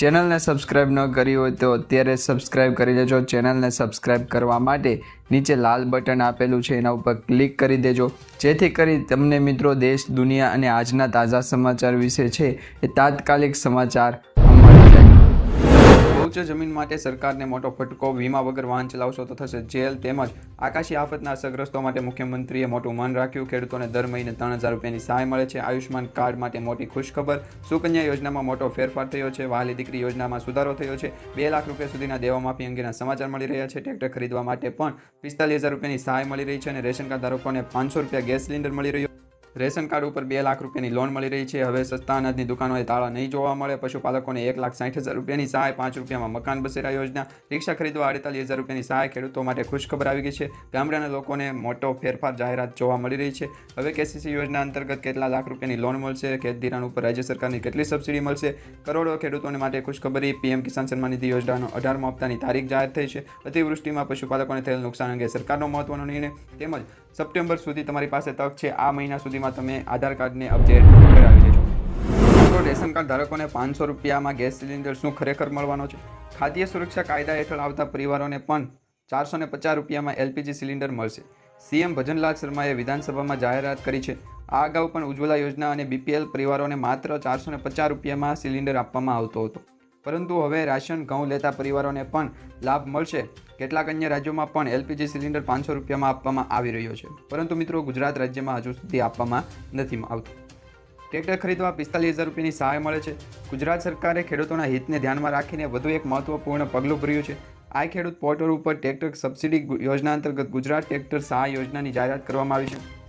ચેનલને સબસ્ક્રાઇબ ન કરી હોય તો અત્યારે સબસ્ક્રાઇબ કરી લેજો ચેનલને સબસ્ક્રાઇબ કરવા માટે નીચે લાલ બટન આપેલું છે, એના ઉપર ક્લિક કરી દેજો. જેથી કરી તમને મિત્રો દેશ, દુનિયા અને આજના તાજા સમાચાર વિશે છે એ તાત્કાલિક સમાચાર ઉચ્ચ જમીન માટે સરકારને મોટો ફટકો, વીમા વગર વાહન ચલાવશો તો થશે જેલ તેમજ આકાશી આફતના અસરગ્રસ્તો માટે મુખ્યમંત્રીએ મોટું મન રાખ્યું. ખેડૂતોને દર મહિને ત્રણ હજાર રૂપિયાની સહાય મળે છે. આયુષ્માન કાર્ડ માટે મોટી ખુશખબર. સુકન્યા યોજનામાં મોટો ફેરફાર થયો છે. વહાલી દીકરી યોજનામાં સુધારો થયો છે. બે લાખ રૂપિયા સુધીના દેવા માફી અંગેના સમાચાર મળી રહ્યા છે. ટ્રેક્ટર ખરીદવા માટે પણ પિસ્તાલીસ હજાર રૂપિયાની સહાય મળી રહી છે અને રેશન કાર્ડ ધારકોને પાંચસો રૂપિયા ગેસ સિલિન્ડર મળી રહ્યો રેશન કાર્ડ ઉપર બે લાખ રૂપિયાની લોન મળી રહી છે. હવે સસ્તા અનાજની દુકાનોએ તાળા નહીં જોવા મળે. પશુપાલકોને એક લાખ સાઠ હજાર રૂપિયાની સહાય, પાંચ રૂપિયામાં મકાન બસેરા યોજના, રિક્ષા ખરીદવા અડતાલીસ હજાર રૂપિયાની સહાય ખેડૂતો માટે ખુશખબર આવી ગઈ છે. ગામડાના લોકોને મોટો ફેરફાર જાહેરાત જોવા મળી રહી છે. હવે કેસીસી યોજના અંતર્ગત કેટલા લાખ રૂપિયાની લોન મળશે? ખેત ધિરાણ ઉપર રાજ્ય સરકારની કેટલી સબસિડી મળશે? કરોડો ખેડૂતોને માટે ખુશખબરી પીએમ કિસાન સન્માન નિધિ યોજનાનો અઢારમો હપ્તાની તારીખ જાહેર થઈ છે. અતિવૃષ્ટિમાં પશુપાલકોને થયેલ નુકસાન અંગે સરકારનો મહત્વનો નિર્ણય તેમજ સપ્ટેમ્બર સુધી તમારી પાસે તક છે. આ મહિના સુધીમાં તમે આધાર કાર્ડને અપડેટ કરાવી દેજો. મિત્રો રેશન કાર્ડ ધારકોને પાંચસો રૂપિયામાં ગેસ સિલિન્ડર શું ખરેખર મળવાનો છે. ખાદ્ય સુરક્ષા કાયદા હેઠળ આવતા પરિવારોને પણ ચારસો ને પચાસ રૂપિયામાં એલપીજી સિલિન્ડર મળશે. સીએમ ભજનલાલ શર્માએ વિધાનસભામાં જાહેરાત કરી છે. આ અગાઉ પણ ઉજ્જવલા યોજના અને બીપીએલ પરિવારોને માત્ર ચારસો પચાસ રૂપિયામાં સિલિન્ડર આપવામાં આવતો હતો. પરંતુ હવે રાશન, ઘઉં લેતા પરિવારોને પણ લાભ મળશે. કેટલાક અન્ય રાજ્યોમાં પણ એલપીજી સિલિન્ડર પાંચસો રૂપિયામાં આપવામાં આવી રહ્યો છે. પરંતુ મિત્રો, ગુજરાત રાજ્યમાં હજુ સુધી આપવામાં નથી આવતું. ટ્રેક્ટર ખરીદવા પિસ્તાલીસ હજાર રૂપિયાની સહાય મળે છે. ગુજરાત સરકારે ખેડૂતોના હિતને ધ્યાનમાં રાખીને વધુ એક મહત્વપૂર્ણ પગલું ભર્યું છે. આ ખેડૂત પોર્ટલ ઉપર ટ્રેક્ટર સબસિડી યોજના અંતર્ગત ગુજરાત ટ્રેક્ટર સહાય યોજનાની જાહેરાત કરવામાં આવી છે.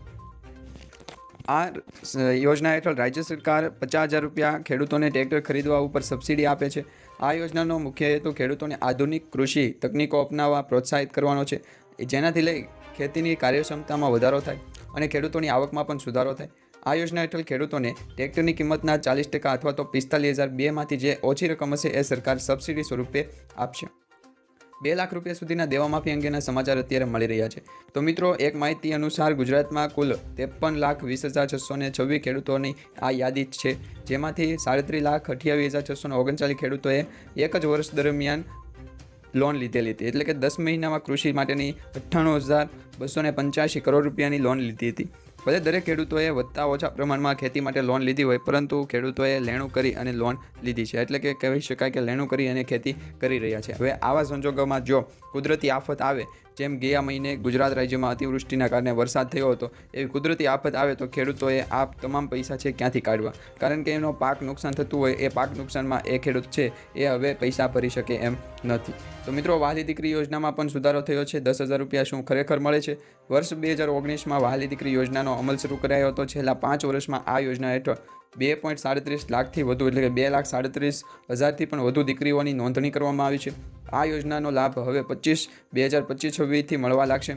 આ યોજના હેઠળ રાજ્ય સરકાર પચાસ હજાર રૂપિયા ખેડૂતોને ટ્રેક્ટર ખરીદવા ઉપર સબસિડી આપે છે. આ યોજનાનો મુખ્ય હેતુ ખેડૂતોને આધુનિક કૃષિ તકનીકો અપનાવવા, પ્રોત્સાહિત કરવાનો છે. જેનાથી લઈ ખેતીની કાર્યક્ષમતામાં વધારો થાય અને ખેડૂતોની આવકમાં પણ સુધારો થાય. આ યોજના હેઠળ ખેડૂતોને ટ્રેક્ટરની કિંમતના ચાલીસ ટકા અથવા તો પિસ્તાલીસ હજાર બેમાંથી જે ઓછી રકમ હશે એ સરકાર સબસિડી સ્વરૂપે આપશે. બે લાખ રૂપિયા સુધીના દેવામાફી અંગેના સમાચાર અત્યારે મળી રહ્યા છે. તો મિત્રો, એક માહિતી અનુસાર ગુજરાતમાં કુલ ત્રેપન લાખ વીસ હજાર છસો ને છવ્વીસ ખેડૂતોની આ યાદી છે, જેમાંથી સાડત્રીસ લાખ અઠ્યાવીસ હજાર છસો ઓગણચાલીસ ખેડૂતોએ એક જ વર્ષ દરમિયાન લોન લીધેલી હતી. એટલે કે દસ મહિનામાં કૃષિ માટેની અઠ્ઠાણું હજાર બસો ને પંચ્યાસી કરોડ રૂપિયાની લોન લીધી હતી. ભલે દરેક ખેડૂતોએ વધતા ઓછા પ્રમાણમાં ખેતી માટે લોન લીધી હોય, પરંતુ ખેડૂતોએ લેણું કરી અને લોન લીધી છે. એટલે કે કહી શકાય કે લેણું કરી અને ખેતી કરી રહ્યા છે. હવે આવા સંજોગોમાં જો કુદરતી આફત આવે જેમ ગયા મહિને ગુજરાત રાજ્યમાં અતિવૃષ્ટિના કારણે વરસાદ થયો હતો, એવી કુદરતી આફત આવે તો ખેડૂતોએ આ તમામ પૈસા છે ક્યાંથી કાઢવા? કારણ કે એનો પાક નુકસાન થતું હોય, એ પાક નુકસાનમાં એ ખેડૂત છે, એ હવે પૈસા ભરી શકે એમ નથી. તો મિત્રો, વાલી દીકરી યોજનામાં પણ સુધારો થયો છે. દસ હજાર રૂપિયા શું ખરેખર મળે છે? વર્ષ બે હજાર ઓગણીસમાં વાલી દીકરી યોજનાનો અમલ શરૂ કરાયો હતો. છેલ્લા પાંચ વર્ષમાં આ યોજના હેઠળ બે પોઈન્ટ સાડત્રીસ લાખથી વધુ, એટલે કે બે લાખ સાડત્રીસ હજારથી પણ વધુ દીકરીઓની નોંધણી કરવામાં આવી છે. આ યોજનાનો લાભ હવે પચીસ, બે હજાર પચીસ છવ્વીસથી મળવા લાગશે.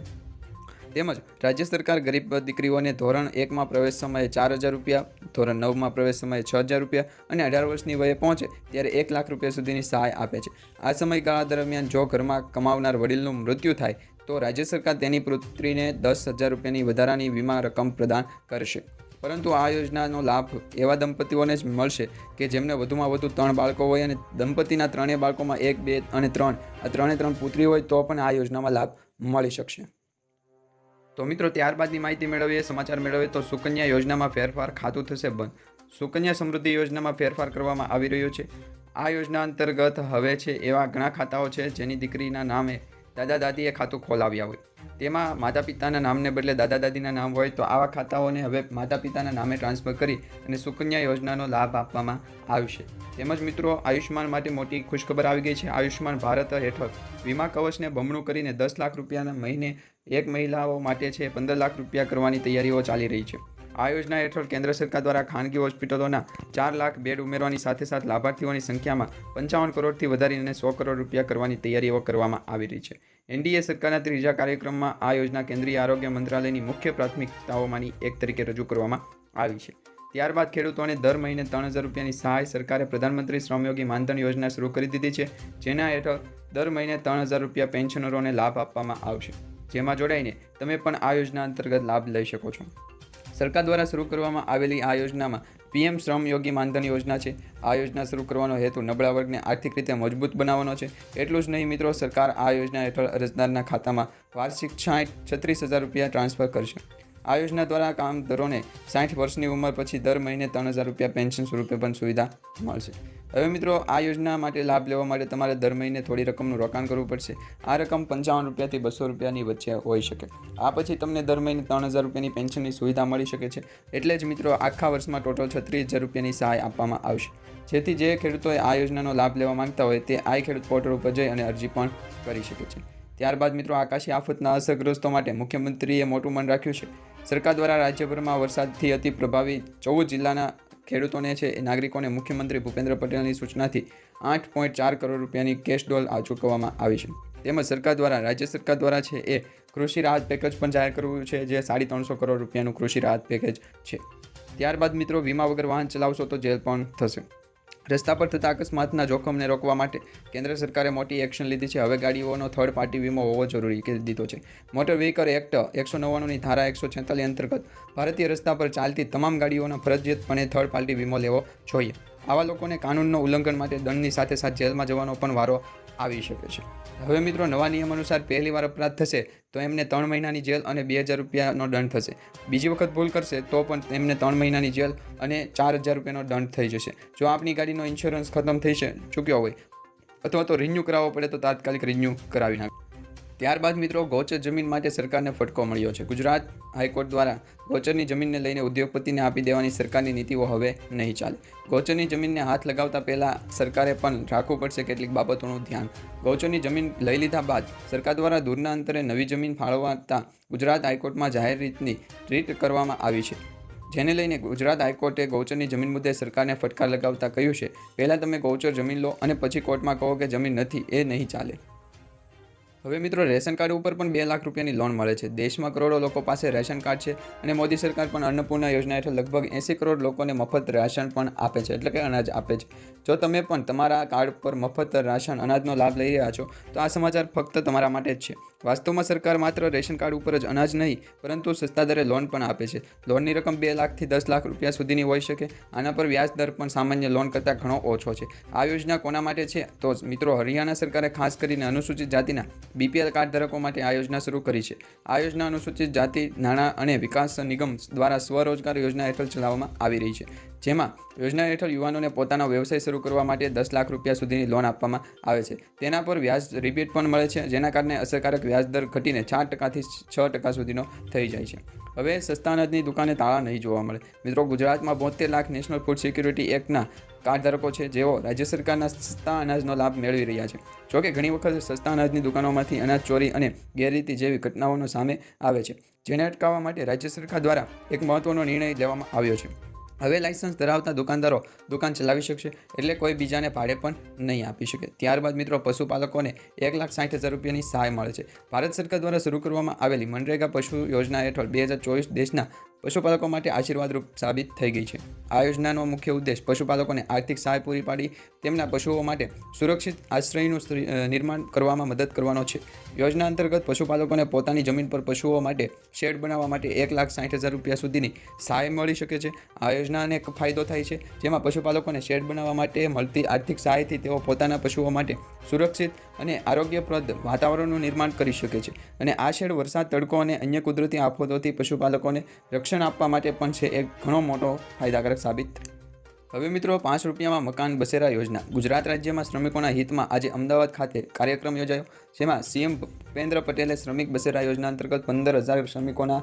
તેમજ રાજ્ય સરકાર ગરીબ દીકરીઓને ધોરણ એકમાં પ્રવેશ સમયે ચાર હજાર રૂપિયા, ધોરણ નવમાં પ્રવેશ સમયે છ હજાર રૂપિયા અને અઢાર વર્ષની વયે પહોંચે ત્યારે એક લાખ રૂપિયા સુધીની સહાય આપે છે. આ સમયગાળા દરમિયાન જો ઘરમાં કમાવનાર વડીલનું મૃત્યુ થાય, તો રાજ્ય સરકાર તેની પુત્રીને દસ હજાર રૂપિયાની વધારાની વીમા રકમ પ્રદાન કરશે. પરંતુ આ યોજનાનો લાભ એવા દંપતીઓને જ મળશે કે જેમને વધુમાં વધુ ત્રણ બાળકો હોય અને દંપતીના ત્રણેય બાળકોમાં એક, બે અને ત્રણ. આ ત્રણે ત્રણ પુત્રી હોય તો પણ આ યોજનામાં લાભ મળી શકશે. તો મિત્રો, ત્યારબાદની માહિતી મેળવીએ, સમાચાર મેળવીએ, તો સુકન્યા યોજનામાં ફેરફાર ખાતું થશે બંધ. સુકન્યા સમૃદ્ધિ યોજનામાં ફેરફાર કરવામાં આવી રહ્યો છે. આ યોજના અંતર્ગત હવે છે એવા ઘણા ખાતાઓ છે જેની દીકરીના નામે દાદા દાદીએ ખાતું ખોલાવ્યા હોય. તેમાં માતા પિતાના નામને બદલે દાદા દાદીના નામ હોય તો આવા ખાતાઓને હવે માતા પિતાના નામે ટ્રાન્સફર કરી અને સુકન્યા યોજનાનો લાભ આપવામાં આવશે. તેમજ મિત્રો આયુષ્માન માટે મોટી ખુશખબર આવી ગઈ છે. આયુષ્માન ભારત હેઠળ વીમા કવચને બમણું કરીને દસ લાખ રૂપિયાના મહિને એક મહિલાઓ માટે છે પંદર લાખ રૂપિયા કરવાની તૈયારીઓ ચાલી રહી છે. આ યોજના હેઠળ કેન્દ્ર સરકાર દ્વારા ખાનગી હોસ્પિટલોના ચાર લાખ બેડ ઉમેરવાની સાથે સાથે લાભાર્થીઓની સંખ્યામાં પંચાવન કરોડથી વધારીને સો કરોડ રૂપિયા કરવાની તૈયારીઓ કરવામાં આવી રહી છે. એનડીએ સરકારના ત્રીજા કાર્યક્રમમાં આ યોજના કેન્દ્રીય આરોગ્ય મંત્રાલયની મુખ્ય પ્રાથમિકતાઓમાંની એક તરીકે રજૂ કરવામાં આવી છે. ત્યારબાદ ખેડૂતોને દર મહિને ત્રણ હજાર રૂપિયાની સહાય સરકારે પ્રધાનમંત્રી શ્રમયોગી માનધન યોજના શરૂ કરી દીધી છે, જેના હેઠળ દર મહિને ત્રણ હજાર રૂપિયા પેન્શનરોને લાભ આપવામાં આવશે. જેમાં જોડાઈને તમે પણ આ યોજના અંતર્ગત લાભ લઈ શકો છો. સરકાર દ્વારા શરૂ કરવામાં આવેલી આ યોજનામાં પીએમ શ્રમ યોગી માનધન યોજના છે. આ યોજના શરૂ કરવાનો હેતુ નબળા વર્ગને આર્થિક રીતે મજબૂત બનાવવાનો છે. એટલું જ નહીં મિત્રો, સરકાર આ યોજના હેઠળ અરજદારના ખાતામાં વાર્ષિક સાઠ છત્રીસ હજાર રૂપિયા ટ્રાન્સફર કરશે. આ યોજના દ્વારા કામદારોને સાઠ વર્ષની ઉંમર પછી દર મહિને ત્રણ હજાર રૂપિયા પેન્શન સ્વરૂપે પણ સુવિધા મળશે. હવે મિત્રો, આ યોજના માટે લાભ લેવા માટે તમારે દર મહિને થોડી રકમનું રોકાણ કરવું પડશે. આ રકમ પંચાવન રૂપિયાથી બસો રૂપિયાની વચ્ચે હોઈ શકે. આ પછી તમને દર મહિને ત્રણ હજાર રૂપિયાની પેન્શનની સુવિધા મળી શકે છે. એટલે જ મિત્રો, આખા વર્ષમાં ટોટલ છત્રીસ હજાર રૂપિયાની સહાય આપવામાં આવશે. જેથી જે ખેડૂતોએ આ યોજનાનો લાભ લેવા માંગતા હોય તે આ ખેડૂત પોર્ટલ ઉપર જઈ અને અરજી પણ કરી શકે છે. ત્યારબાદ મિત્રો, આકાશી આફતના અસરગ્રસ્તો માટે મુખ્યમંત્રીએ મોટું મન રાખ્યું છે. સરકાર દ્વારા રાજ્યભરમાં વરસાદથી અતિ પ્રભાવિત ચૌદ જિલ્લાના ખેડૂતોને છે એ નાગરિકોને મુખ્યમંત્રી ભૂપેન્દ્ર પટેલની સૂચનાથી આઠ પોઈન્ટ ચાર કરોડ રૂપિયાની કેશ ડોલ ચૂકવવામાં આવી છે. તેમજ સરકાર દ્વારા, રાજ્ય સરકાર દ્વારા છે એ કૃષિ રાહત પેકેજ પણ જાહેર કરવું છે, જે સાડી ત્રણસો કરોડ રૂપિયાનું કૃષિ રાહત પેકેજ છે. ત્યારબાદ મિત્રો, વીમા વગર વાહન ચલાવશો તો જેલ પણ થશે. રસ્તા પર થતા અકસ્માતના જોખમને રોકવા માટે કેન્દ્ર સરકારે મોટી એક્શન લીધી છે. હવે ગાડીઓનો થર્ડ પાર્ટી વીમો હોવો જરૂરી કે દીધો છે. મોટર વ્હીકલ એક્ટ એકસો નવ્વાણુંની ધારા એકસો છેતાલીસ અંતર્ગત ભારતીય રસ્તા પર ચાલતી તમામ ગાડીઓનો ફરજિયાતપણે થર્ડ પાર્ટી વીમો લેવો જોઈએ. આવા લોકોને કાનૂનનો ઉલ્લંઘન માટે દંડની સાથે સાથે જેલમાં જવાનો પણ વારો આવી શકે છે. હવે મિત્રો નવા નિયમ અનુસાર પહેલી વાર અપરાધ થશે તો એમને ત્રણ મહિનાની જેલ અને બે હજાર રૂપિયાનો દંડ થશે. બીજી વખત ભૂલ કરશે તો પણ એમને ત્રણ મહિનાની જેલ અને ચાર હજાર રૂપિયાનો દંડ થઈ જશે. જો આપની ગાડીનો ઇન્સ્યોરન્સ ખતમ થઈ છે, ચૂક્યો હોય અથવા તો રિન્યૂ કરાવવો પડે તો તાત્કાલિક રિન્યૂ કરાવી નાખો. ત્યારબાદ મિત્રો ગૌચર જમીન માટે સરકારને ફટકો મળ્યો છે. ગુજરાત હાઈકોર્ટ દ્વારા ગૌચરની જમીનને લઈને ઉદ્યોગપતિને આપી દેવાની સરકારની નીતિઓ હવે નહીં ચાલે. ગૌચરની જમીનને હાથ લગાવતા પહેલાં સરકારે પણ રાખવું પડશે કેટલીક બાબતોનું ધ્યાન. ગૌચરની જમીન લઈ લીધા બાદ સરકાર દ્વારા દૂરના અંતરે નવી જમીન ફાળવતા ગુજરાત હાઈકોર્ટમાં જાહેર રીતની ટ્રીટ કરવામાં આવી છે. જેને લઈને ગુજરાત હાઈકોર્ટે ગૌચરની જમીન મુદ્દે સરકારને ફટકાર લગાવતા કહ્યું છે. પહેલાં તમે ગૌચર જમીન લો અને પછી કોર્ટમાં કહો કે જમીન નથી, એ નહીં ચાલે. હવે મિત્રો, રેશન કાર્ડ ઉપર પણ બે લાખ રૂપિયાની લોન મળે છે. દેશમાં કરોડો લોકો પાસે રેશન કાર્ડ છે અને મોદી સરકાર પણ અન્નપૂર્ણા યોજના હેઠળ લગભગ એંસી કરોડ લોકોને મફત રાશન પણ આપે છે, એટલે કે અનાજ આપે છે. જો તમે પણ તમારા કાર્ડ પર મફત રાશન, અનાજનો લાભ લઈ રહ્યા છો, તો આ સમાચાર ફક્ત તમારા માટે જ છે. વાસ્તવમાં સરકાર માત્ર રેશન કાર્ડ ઉપર જ અનાજ નહીં, પરંતુ સસ્તા દરે લોન પણ આપે છે. લોનની રકમ બે લાખથી દસ લાખ રૂપિયા સુધીની હોઈ શકે. આના પર વ્યાજ દર પણ સામાન્ય લોન કરતાં ઘણો ઓછો છે. આ યોજના કોના માટે છે? તો મિત્રો, હરિયાણા સરકારે ખાસ કરીને અનુસૂચિત જાતિના બીપીએલ કાર્ડ ધારકો માટે આ યોજના શરૂ કરી છે. આ યોજના અનુસૂચિત જાતિ, નાણાં અને વિકાસ નિગમ દ્વારા સ્વરોજગાર યોજના હેઠળ ચલાવવામાં આવી રહી છે. જેમાં યોજના હેઠળ યુવાનોને પોતાનો વ્યવસાય શરૂ કરવા માટે દસ લાખ રૂપિયા સુધીની લોન આપવામાં આવે છે. તેના પર વ્યાજ રિબેટ પણ મળે છે, જેના કારણે અસરકારક વ્યાજ દર ઘટીને ચાર ટકાથી છ ટકા સુધીનો થઈ જાય છે. હવે સસ્તા અનાજની દુકાને તાળા નહીં જોવા મળે. મિત્રો, ગુજરાતમાં બોતેર લાખ નેશનલ ફૂડ સિક્યુરિટી એક્ટના કાર્ડ ધારકો છે, જેઓ રાજ્ય સરકારના સસ્તા અનાજનો લાભ મેળવી રહ્યા છે. જોકે, ઘણી વખત સસ્તા અનાજની દુકાનોમાંથી અનાજ ચોરી અને ગેરરીતિ જેવી ઘટનાઓનો સામે આવે છે, જેને અટકાવવા માટે રાજ્ય સરકાર દ્વારા એક મહત્વનો નિર્ણય લેવામાં આવ્યો છે. હવે લાયસન્સ ધરાવતા દુકાનદારો દુકાન ચલાવી શકશે એટલે કોઈ બીજાને ભાડે પણ નહીં આપી શકે. ત્યારબાદ મિત્રો, પશુપાલકોને એક લાખ સાઠ હજાર રૂપિયાની સહાય મળે છે. ભારત સરકાર દ્વારા શરૂ કરવામાં આવેલી મનરેગા પશુ યોજના હેઠળ બે હજાર ચોવીસ દેશના પશુપાલકો માટે આશીર્વાદરૂપ સાબિત થઈ ગઈ છે. આ યોજનાનો મુખ્ય ઉદ્દેશ પશુપાલકોને આર્થિક સહાય પૂરી પાડી તેમના પશુઓ માટે સુરક્ષિત આશ્રયનું નિર્માણ કરવામાં મદદ કરવાનો છે. યોજના અંતર્ગત પશુપાલકોને પોતાની જમીન પર પશુઓ માટે શેડ બનાવવા માટે એક લાખ સાઠ હજાર રૂપિયા સુધીની સહાય મળી શકે છે. આ યોજનાને એક ફાયદો થાય છે, જેમાં પશુપાલકોને શેડ બનાવવા માટે મળતી આર્થિક સહાયથી તેઓ પોતાના પશુઓ માટે સુરક્ષિત અને આરોગ્યપ્રદ વાતાવરણનું નિર્માણ કરી શકે છે. અને આ શેડ વરસાદ, તડકો અને અન્ય કુદરતી આફતોથી પશુપાલકોને રક્ષણ આપવા માટે પણ છે એક ઘણો મોટો ફાયદાકારક સાબિત. હવે મિત્રો પાંચ રૂપિયામાં મકાન બસેરા યોજના. ગુજરાત રાજ્યમાં શ્રમિકોના હિતમાં આજે અમદાવાદ ખાતે કાર્યક્રમ યોજાયો, જેમાં સીએમ ભૂપેન્દ્ર પટેલે શ્રમિક બસેરા યોજના અંતર્ગત પંદર હજાર શ્રમિકોના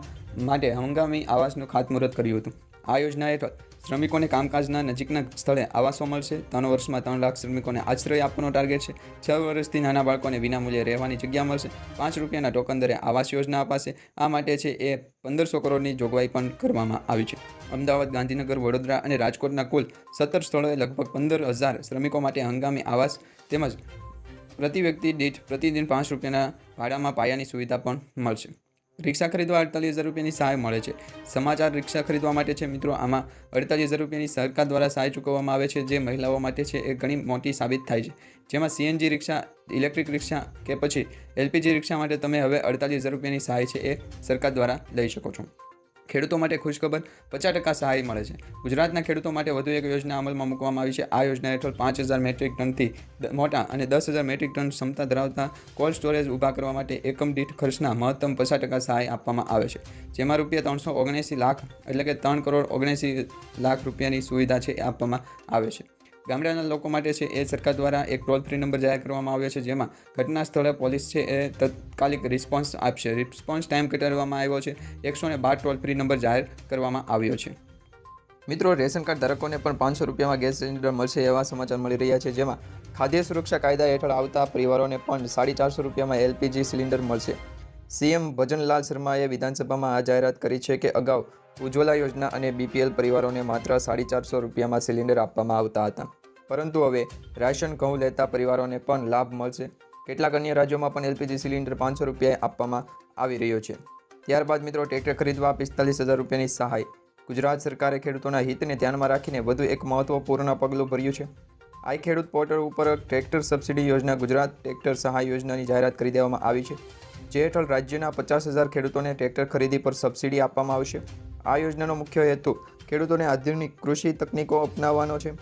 માટે હંગામી આવાસનું ખાતમુહૂર્ત કર્યું હતું. આ યોજના હેઠળ શ્રમિકોને કામકાજના નજીકના સ્થળે આવાસો મળશે. ત્રણ વર્ષમાં ત્રણ લાખ શ્રમિકોને આશ્રય આપવાનો ટાર્ગેટ છે. છ વર્ષથી નાના બાળકોને વિનામૂલ્યે રહેવાની જગ્યા મળશે. પાંચ રૂપિયાના ટોકન દરે આવાસ યોજના અપાશે. આ માટે છે એ પંદરસો કરોડની જોગવાઈ પણ કરવામાં આવી છે. અમદાવાદ, ગાંધીનગર, વડોદરા અને રાજકોટના કુલ સત્તર સ્થળોએ લગભગ પંદર હજાર શ્રમિકો માટે હંગામી આવાસ તેમજ પ્રતિ વ્યક્તિ દીઠ પ્રતિદિન પાંચ રૂપિયાના ભાડામાં પાયાની સુવિધા પણ મળશે. રિક્ષા ખરીદવા અડતાલીસ હજાર રૂપિયાની સહાય મળે છે. સમાચાર રિક્ષા ખરીદવા માટે છે મિત્રો, આમાં અડતાલીસ હજાર રૂપિયાની સરકાર દ્વારા સહાય ચૂકવવામાં આવે છે, જે મહિલાઓ માટે છે એ ઘણી મોટી સાબિત થાય છે. જેમાં સીએનજી રિક્ષા, ઇલેક્ટ્રિક રિક્ષા કે પછી એલપીજી રિક્ષા માટે તમે હવે અડતાલીસ હજાર રૂપિયાની સહાય છે એ સરકાર દ્વારા લઈ શકો છો. ખેડૂતો માટે ખુશખબર પચાસ ટકા સહાય મળે છે. ગુજરાતના ખેડૂતો માટે વધુ એક યોજના અમલમાં મૂકવામાં આવી છે. આ યોજના હેઠળ પાંચ હજાર મેટ્રિક ટનથી મોટા અને દસ હજાર મેટ્રિક ટન ક્ષમતા ધરાવતા કોલ્ડ સ્ટોરેજ ઊભા કરવા માટે એકમ દીઠ ખર્ચના મહત્તમ પચાસ ટકા સહાય આપવામાં આવે છે. જેમાં રૂપિયા ત્રણસો ઓગણએંસી લાખ એટલે કે ત્રણ કરોડ ઓગણએંસી લાખ રૂપિયાની સુવિધા છે એ આપવામાં આવે છે. ગામડાના લોકો માટે છે એ સરકાર દ્વારા એક ટોલ ફ્રી નંબર જાહેર કરવામાં આવ્યો છે, જેમાં ઘટના સ્થળે પોલીસ છે એ તત્કાલિક રિસ્પોન્સ આપશે. રિસ્પોન્સ ટાઈમ ઘટાડવામાં આવ્યો છે. એકસો ને બાર ટોલ ફ્રી નંબર જાહેર કરવામાં આવ્યો છે. મિત્રો, રેશન કાર્ડ ધારકોને પણ પાંચસો રૂપિયામાં ગેસ સિલિન્ડર મળશે એવા સમાચાર મળી રહ્યા છે, જેમાં ખાદ્ય સુરક્ષા કાયદા હેઠળ આવતા પરિવારોને પણ સાડી ચારસો રૂપિયામાં એલપીજી સિલિન્ડર મળશે. સીએમ ભજનલાલ શર્માએ વિધાનસભામાં આ જાહેરાત કરી છે કે અગાઉ ઉજ્જવલા યોજના અને બીપીએલ પરિવારોને માત્ર સાડી ચારસો રૂપિયામાં સિલિન્ડર આપવામાં આવતા હતા. પરંતુ હવે રાશન ઘઉં લેતા પરિવારોને પણ લાભ મળશે. કેટલાક અન્ય રાજ્યોમાં પણ એલપીજી સિલિન્ડર પાંચસો રૂપિયાએ આપવામાં આવી રહ્યો છે. ત્યારબાદ મિત્રો ટ્રેક્ટર ખરીદવા પિસ્તાલીસ હજાર રૂપિયાની સહાય. ગુજરાત સરકારે ખેડૂતોના હિતને ધ્યાનમાં રાખીને વધુ એક મહત્વપૂર્ણ પગલું ભર્યું છે. આઈ ખેડૂત પોર્ટલ ઉપર ટ્રેક્ટર સબસિડી યોજના ગુજરાત ટ્રેક્ટર સહાય યોજનાની જાહેરાત કરી દેવામાં આવી છે. જે હેઠળ રાજ્યના પચાસ હજાર ખેડૂતોને ટ્રેક્ટર ખરીદી પર સબસિડી આપવામાં આવશે. આ યોજનાનો મુખ્ય હેતુ ખેડૂતોને આધુનિક કૃષિ તકનીકો અપનાવવાનો છે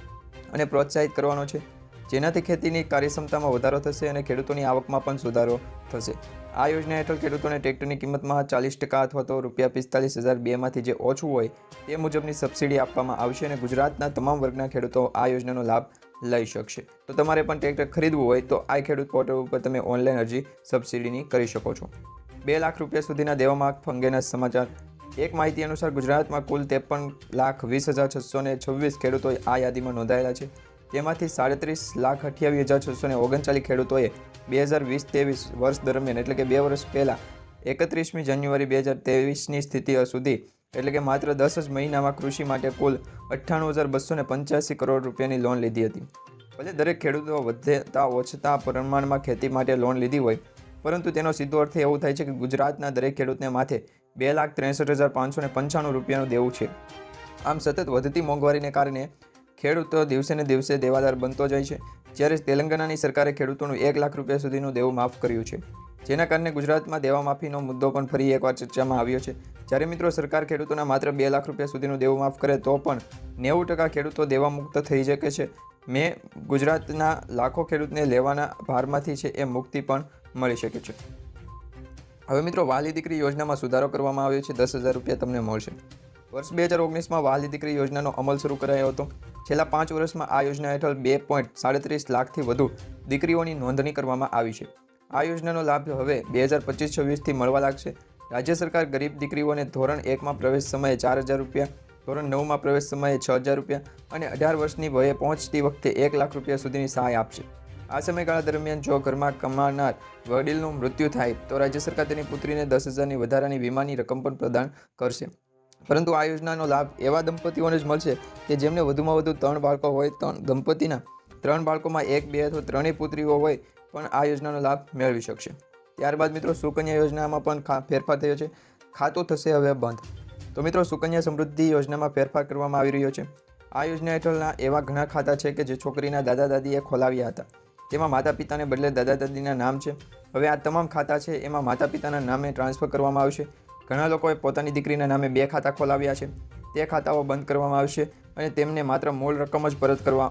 અને પ્રોત્સાહિત કરવાનો છે. જેનાથી ખેતીની કાર્યક્ષમતામાં વધારો થશે અને ખેડૂતોની આવકમાં પણ સુધારો થશે. આ યોજના હેઠળ ખેડૂતોને ટ્રેક્ટરની કિંમતમાં ચાલીસ ટકા અથવા તો રૂપિયા પિસ્તાલીસ હજાર બેમાંથી જે ઓછું હોય તે મુજબની સબસિડી આપવામાં આવશે અને ગુજરાતના તમામ વર્ગના ખેડૂતો આ યોજનાનો લાભ લઈ શકશે. તો તમારે પણ ટ્રેક્ટર ખરીદવું હોય તો આ ખેડૂત પોર્ટલ ઉપર તમે ઓનલાઈન અરજી સબસિડીની કરી શકો છો. બે લાખ રૂપિયા સુધીના દેવામાં અંગેના સમાચાર. એક માહિતી અનુસાર ગુજરાતમાં કુલ ત્રેપન લાખ વીસ હજાર છસો ને છવ્વીસ ખેડૂતો આ યાદીમાં નોંધાયેલા છે. તેમાંથી સાડત્રીસ લાખ અઠ્યાવીસ હજાર છસો ને ઓગણચાલીસ ખેડૂતોએ બે હજાર વીસ ત્રેવીસ વર્ષ દરમિયાન, એટલે કે બે વર્ષ પહેલાં, એકત્રીસમી જાન્યુઆરી બે હજાર ત્રેવીસની સ્થિતિ સુધી એટલે કે માત્ર દસ જ મહિનામાં કૃષિ માટે કુલ અઠ્ઠાણું હજાર બસો ને પંચ્યાસી કરોડ રૂપિયાની લોન લીધી હતી. ભલે દરેક ખેડૂતો વધતા ઓછતા પ્રમાણમાં ખેતી માટે લોન લીધી હોય, પરંતુ તેનો સીધો અર્થ એવું થાય છે કે ગુજરાતના દરેક ખેડૂતને માથે બે લાખ ત્રેસઠ હજાર પાંચસો ને પંચાણું રૂપિયાનું દેવું છે. આમ સતત વધતી મોંઘવારીને કારણે ખેડૂતો દિવસે ને દિવસે દેવાદાર બનતો જાય છે, જ્યારે તેલંગાણાની સરકારે ખેડૂતોનું એક લાખ રૂપિયા સુધીનું દેવું માફ કર્યું છે. જેના કારણે ગુજરાતમાં દેવામાફીનો મુદ્દો પણ ફરી એકવાર ચર્ચામાં આવ્યો છે. જ્યારે મિત્રો સરકાર ખેડૂતોના માત્ર બે લાખ રૂપિયા સુધીનું દેવું માફ કરે તો પણ નેવું ટકા ખેડૂતો દેવા મુક્ત થઈ શકે છે. મેં ગુજરાતના લાખો ખેડૂતને લેવાના ભારમાંથી છે એ મુક્તિ પણ મળી શકે છે. હવે મિત્રો વાલી દીકરી યોજનામાં સુધારો કરવામાં આવ્યો છે. દસ હજાર રૂપિયા તમને મળશે. વર્ષ બે હજાર ઓગણીસમાં વાલી દીકરી યોજનાનો અમલ શરૂ કરાયો હતો. છેલ્લા પાંચ વર્ષમાં આ યોજના હેઠળ બે પોઈન્ટ સાડત્રીસ લાખથી વધુ દીકરીઓની નોંધણી કરવામાં આવી છે. આ યોજનાનો લાભ હવે બે હજાર પચીસ છવ્વીસથી મળવા લાગશે. રાજ્ય સરકાર ગરીબ દીકરીઓને ધોરણ એકમાં પ્રવેશ સમયે ચાર હજાર રૂપિયા, ધોરણ નવમાં પ્રવેશ સમયે છ હજાર રૂપિયા અને અઢાર વર્ષની વયે પહોંચતી વખતે એક લાખ રૂપિયા સુધીની સહાય આપશે. આ સમયગાળા દરમિયાન જો ઘરમાં કમાનાર વડીલનું મૃત્યુ થાય, તો રાજ્ય સરકાર તેની પુત્રીને દસ હજારની વધારાની વીમાની રકમ પણ પ્રદાન કરશે. પરંતુ આ યોજનાનો લાભ એવા દંપતીઓને જ મળશે કે જેમને વધુમાં વધુ ત્રણ બાળકો હોય ત્રણ દંપતીના ત્રણ બાળકોમાં એક, બે અથવા ત્રણેય પુત્રીઓ હોય પણ આ યોજનાનો લાભ મેળવી શકશે. ત્યારબાદ મિત્રો, સુકન્યા યોજનામાં પણ ફેરફાર થયો છે. ખાતું થશે હવે બંધ. તો મિત્રો, સુકન્યા સમૃદ્ધિ યોજનામાં ફેરફાર કરવામાં આવી રહ્યો છે. આ યોજના હેઠળના એવા ઘણા ખાતા છે કે જે છોકરીના દાદા દાદીએ ખોલાવ્યા હતા. તેમાં માતા પિતાને બદલે દાદા દાદીના નામ છે. હવે આ તમામ ખાતા છે, એમાં માતા પિતાના નામે ટ્રાન્સફર કરવામાં આવશે. ઘણા લોકોએ પોતાની દીકરીના નામે બે ખાતા ખોલાવ્યા છે. તે ખાતાઓ બંધ કરવામાં આવશે અને તેમને માત્ર મૂળ રકમ જ પરત કરવા